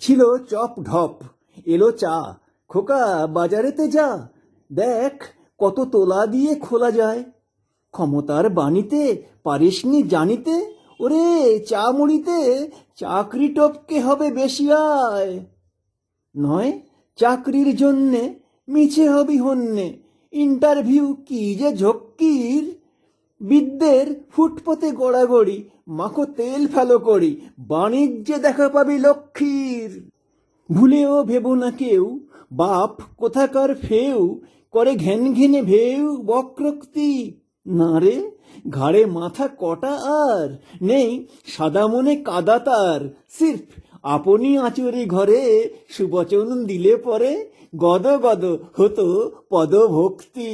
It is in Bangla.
ছিল চপ ঢপ। এলো চা। খোকা, বাজারেতে যা। দেখ, কত তোলা দিয়ে খোলা যায়। ক্ষমতার বাণীতে, পারিসনি জানিতে। ওরে চা মুড়িতে চাকরি টপকে হবে বেশি আয়। নয়, চাকরির জন্যে মিছে হবি হন্যে। ইন্টারভিউ কি যে ঝক্কির। বিদ্যের ফুটপথে গড়াগড়ি, মাখো তেল ফেলো করি, বাণিজ্যে দেখা পাবি লক্ষ্মীর। ভুলেও ভেবো না কেউ, বাপ কোথাকার ফেউ, করে ঘেন ঘেনে ভেউ বক্রক্তি। না রে, ঘাড়ে মাথা কটা আর, নেই সাদা মনে কাদা তার। সির্ফ আপনি আচরে ঘরে সুবচন দিলে পরে গদ গদ হতো পদভক্তি।